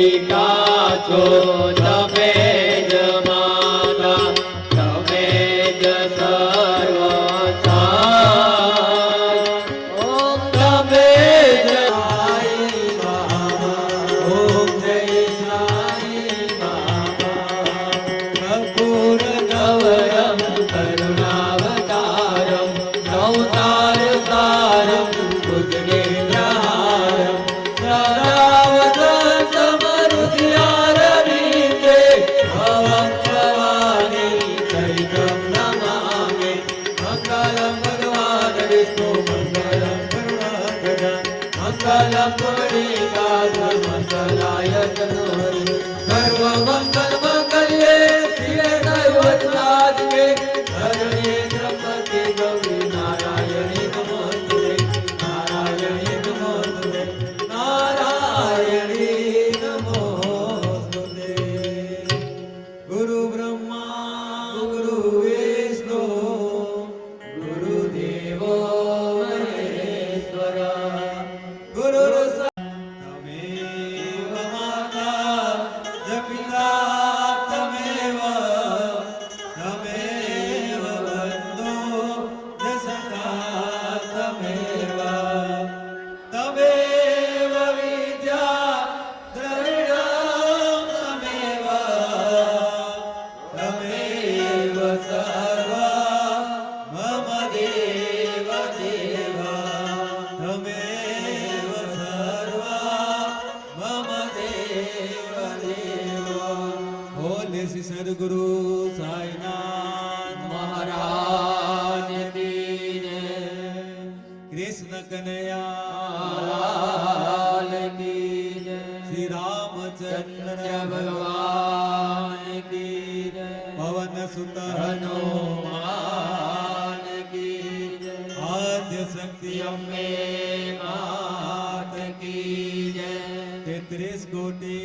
પિતા છો તમે જ માતા, તમે જ સર્વ ઓમ તમે જ ઓમ જય પ્રભુર નવરમ કર મંગલ પુરી કાલ મંગલાયતનો श्री सद्गुरु साईनाथ महाराज कृष्ण कन्हैया लाल की श्री रामचंद्र भगवान की पवन सुत हनुमान की आद्य शक्ति अम्बे मात की जय। तेत्रीस कोटि